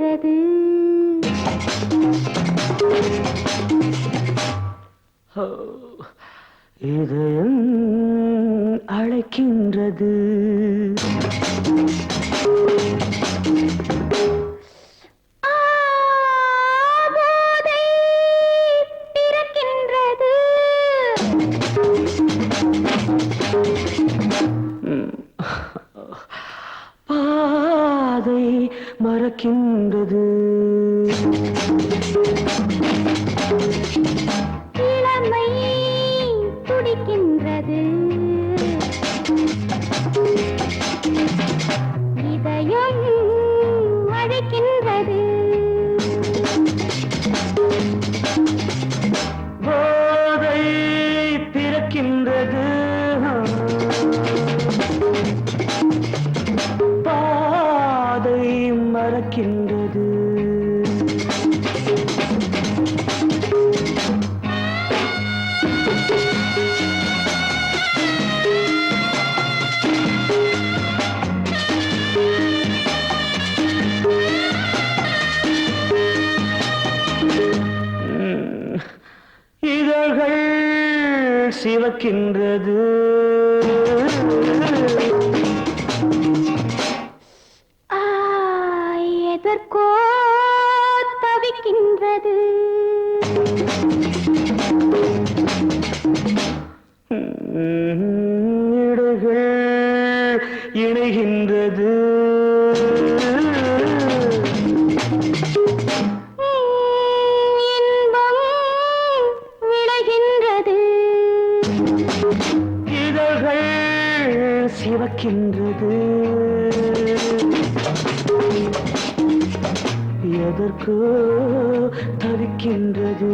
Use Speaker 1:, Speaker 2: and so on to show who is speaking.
Speaker 1: சென்றது இதயம் அழைக்கின்றது.
Speaker 2: பிறக்கின்றது.
Speaker 1: மறக்கின்றது. சிவக்கின்றது.
Speaker 2: ஆ, எதற்கோ தவிக்கின்றது.
Speaker 1: இடைகள் இணைகின்றது. இதழ்கள் சிவக்கின்றது. எதற்கோ தவிக்கின்றது?